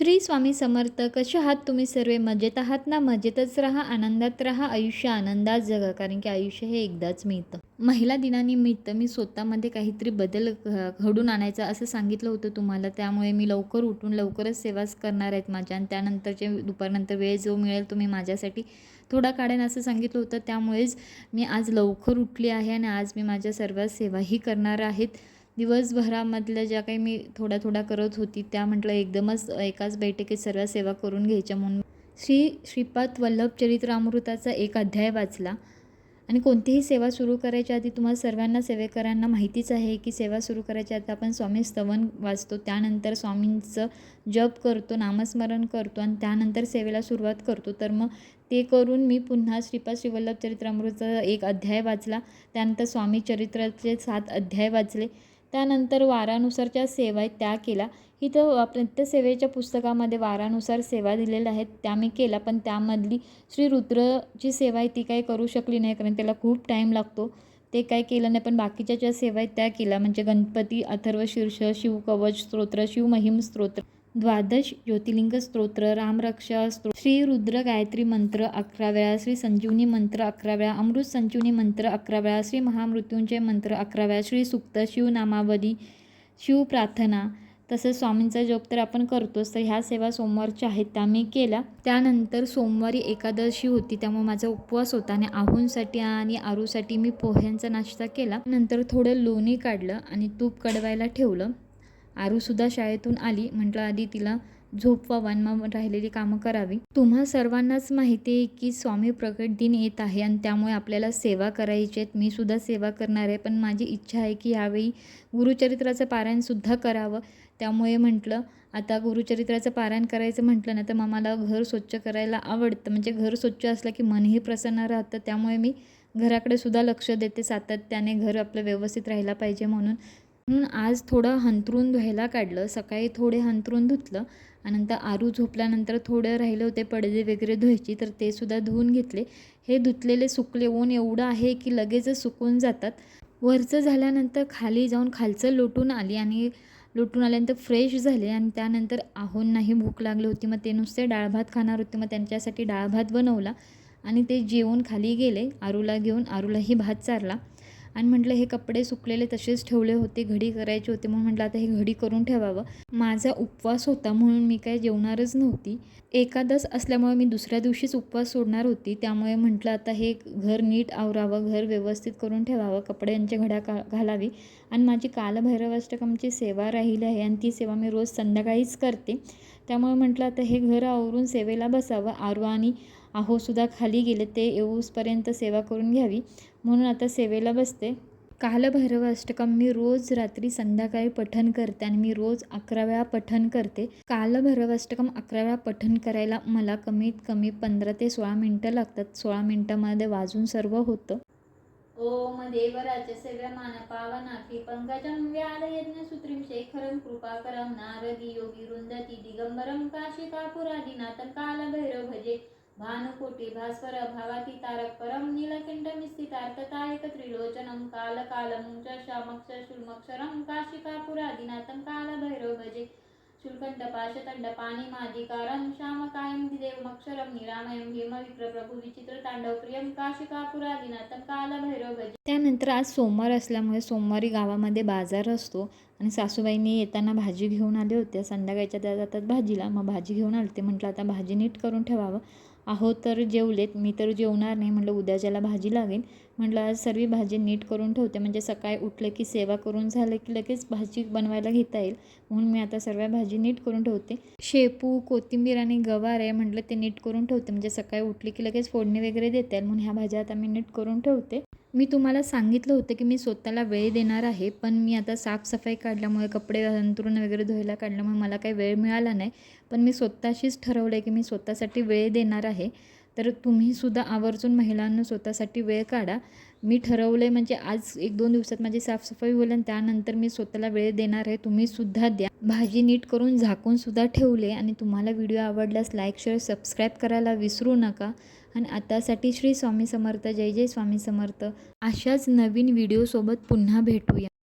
श्री स्वामी समर्थ कसे आहात तुम्ही सर्व? मजेत आहात ना? मजेतच राहा आनंदात राहा आयुष्य आनंदात जगा कारण की आयुष्य हे एकदाच मिळतं. महिला दिनानिमित्त मी स्वतःमध्ये काहीतरी बदल घडून आणायचा असं सांगितलं होतं तुम्हाला. त्यामुळे मी लवकर उठून लवकरच सेवाच करणार आहेत माझ्या. आणि त्यानंतरचे दुपारनंतर वेळ जो मिळेल तुम्ही माझ्यासाठी थोडा काढेन असं सांगितलं होतं. त्यामुळेच मी आज लवकर उठली आहे आणि आज मी माझ्या सर्व सेवाही करणार आहेत. दिवसभरामधल्या ज्या काही मी थोड्या थोड्या करत होती त्या म्हटलं एकदमच एकाच बैठकीत सर्व सेवा करून घ्यायच्या म्हणून. श्री श्रीपाद वल्लभ चरित्रामृताचा एक अध्याय वाचला. आणि कोणतीही सेवा सुरू करायच्या आधी तुम्हाला सर्वांना सेवेकरांना माहितीच आहे की सेवा सुरू करायच्या आधी आपण स्वामी स्तवन वाचतो त्यानंतर स्वामींचं जप करतो नामस्मरण करतो आणि त्यानंतर सेवेला सुरुवात करतो. तर मग ते करून मी पुन्हा श्रीपाद श्रीवल्लभ चरित्रामृताचा एक अध्याय वाचला. त्यानंतर स्वामी चरित्राचे सात अध्याय वाचले. त्यानंतर वारानुसारच्या सेवा आहेत त्या केला इथं प्रत्येक सेवेच्या पुस्तकामध्ये वारानुसार सेवा दिलेल्या आहेत त्या मी केला पण त्यामधली श्री रुद्रची सेवा आहे ती काही करू शकली नाही कारण त्याला खूप टाईम लागतो. ते काय केलं नाही पण बाकीच्या ज्या सेवा आहेत त्या केल्या. म्हणजे गणपती अथर्व शीर्ष शिवकवच स्तोत्र शिवमहिम स्तोत्र. द्वादश ज्योतिर्लिंग स्तोत्र रामरक्षा स्तोत्र श्री रुद्र गायत्री मंत्र अकरा वेळा श्री संजीवनी मंत्र अकरा वेळा अमृत संजीवनी मंत्र अकरा वेळा श्री महामृत्युंजय मंत्र अकरा वेळा श्री सुक्त शिवनामावली शिव प्रार्थना तसंच स्वामींचा जप तर आपण करतोच. तर ह्या सेवा सोमवारच्या आहेत त्या मी केल्या. त्यानंतर सोमवारी एकादशी होती त्यामुळे माझा उपवास होता आणि आहूंसाठी आणि आरूसाठी मी पोह्यांचा नाश्ता केला. नंतर थोडं लोणी काढलं आणि तूप कडवायला ठेवलं. आरूसुद्धा शाळेतून आली. म्हटलं आधी तिला झोप आणि मग राहिलेली कामं करावी. तुम्हा सर्वांनाच माहिती आहे की स्वामी प्रकट दिन येत आहे आणि त्यामुळे आपल्याला सेवा करायची आहेत. मी सुद्धा सेवा करणार आहे. पण माझी इच्छा आहे की यावेळी गुरुचरित्राचं पारायणसुद्धा करावं. त्यामुळे म्हटलं आता गुरुचरित्राचं पारायण करायचं म्हटलं ना तर मग मला घर स्वच्छ करायला आवडतं. म्हणजे घर स्वच्छ असलं की मनही प्रसन्न राहतं. त्यामुळे मी घराकडे सुद्धा लक्ष देते. सातत्याने घर आपलं व्यवस्थित राहिला पाहिजे म्हणून. म्हणून आज थोडं हंतरून धुवायला काढलं. सकाळी थोडे हंतरून धुतलं आणि नंतर आरू झोपल्यानंतर थोडं राहिले होते पडदे वगैरे धुवायची तर ते सुद्धा धुवून घेतले. हे धुतलेले सुकले ऊन एवढं आहे की लगेचच सुकून जातात. वरचं झाल्यानंतर खाली जाऊन खालचं लोटून आली आणि लोटून आल्यानंतर फ्रेश झाले आणि त्यानंतर आहोंनाही भूक लागली होती. मग ते नुसते डाळ भात खाणार होते. मग त्यांच्यासाठी डाळ भात बनवला आणि ते जेवून खाली गेले. आरूला घेऊन आरूलाही भात चारला. आणि म्हटलं हे कपडे सुकलेले तसेच ठेवले होते घडी करायची होते म्हणून म्हटलं आता हे घडी करून ठेवावं. माझा उपवास होता म्हणून मी काय जेवणारच नव्हती. एकादस असल्यामुळे मी दुसऱ्या दिवशीच उपवास सोडणार होती. त्यामुळे म्हटलं आता हे घर नीट आवरावं घर व्यवस्थित करून ठेवावं कपड्यांच्या घड्या का घालावी. आणि माझी कालभैरवाष्टकमची सेवा राहिली आहे आणि ती सेवा मी रोज संध्याकाळीच करते. त्यामुळे म्हटलं आता हे घर आवरून सेवेला बसावं. आरवा आणि आहोसुद्धा खाली गेले ते येऊसपर्यंत सेवा करून घ्यावी. म्हणून आता सेवेला बसते. कालभैरव अष्टकम मी रोज रात्री संध्याकाळी पठन करते आणि मी रोज अकरा वेळा पठन करते. कालभैरव अष्टकम अकरा वेळा पठन करायला मला कमीत कमी पंधरा ते सोळा मिनटं लागतात. सोळा मिनटामध्ये वाजून सर्व होतं. ओम देवराज सेव्यमान पावनाखी पंकजं व्यालयज्ञसूत्रीं शेखरं कृपाकरं नारदी योगी रुंदती दिगंबरं काशिकापुरादिनाथं कालभैरव भजे. भानुकोटी भास्कर भावाती तारक परम नीलकंठमिस्थितार्थतायक त्रिलोचनं कालकालं च शामक्ष शुल्मक्षरं काशिकापुरादिनाथं कालभैरव भजे शुल्कण्ड पाशतण्ड पाणिमादिकारं श्यामकायं दिदेवमक्षरं निरामयं विचित्र तांडव प्रियं काशिकापुरादिनाथं कालभैरव भजे त्यानंतर आज सोमवार असल्यामुळे सोमवारी गावामध्ये बाजार असतो आणि सासूबाईंनी येताना भाजी घेऊन आली होत्या संध्याकाळच्या त्या जातात भाजीला. मग भाजी घेऊन आले ते म्हटलं आता भाजी नीट करून ठेवावं. आहो तर जेवलेत. मी तर जेवणार नाही म्हटलं उद्या ज्याला भाजी लागेल. म्हटलं आज सर्व भाजी नीट करून ठेवते. म्हणजे सकाळी उठलं की सेवा करून झालं की लगेच भाजी बनवायला घेता येईल. म्हणून मी आता सर्व भाजी नीट करून ठेवते. शेपू कोथिंबीर आणि गवार आहे म्हटलं ते नीट करून ठेवते. म्हणजे सकाळी उठली की लगेच फोडणी वगैरे देता येईल. म्हणून ह्या भाज्या आता मी नीट करून ठेवते. मी तुम्हाला सांगितलं होतं की मी स्वतःला वेळ देणार आहे पण मी आता साफसफाई काढल्यामुळे कपडे अंतरून वगैरे धुवायला काढल्यामुळे मला काही वेळ मिळाला नाही. पण मी स्वतःशीच ठरवलं आहे की मी स्वतःसाठी वेळ देणार आहे. तर तुम्हीसुद्धा आवर्जून महिलांना स्वतःसाठी वेळ काढा. मी ठरवलं आहे म्हणजे आज एक दोन दिवसात माझी साफसफाई होईल आणि त्यानंतर मी स्वतःला वेळ देणार आहे. तुम्हीसुद्धा द्या. भाजी नीट करून झाकूनसुद्धा ठेवले आणि तुम्हाला व्हिडिओ आवडल्यास लाईक शेअर सबस्क्राईब करायला विसरू नका. आणि आतासाठी श्री स्वामी समर्थ. जय जय स्वामी समर्थ. अशाच नवीन व्हिडिओसोबत पुन्हा भेटूया.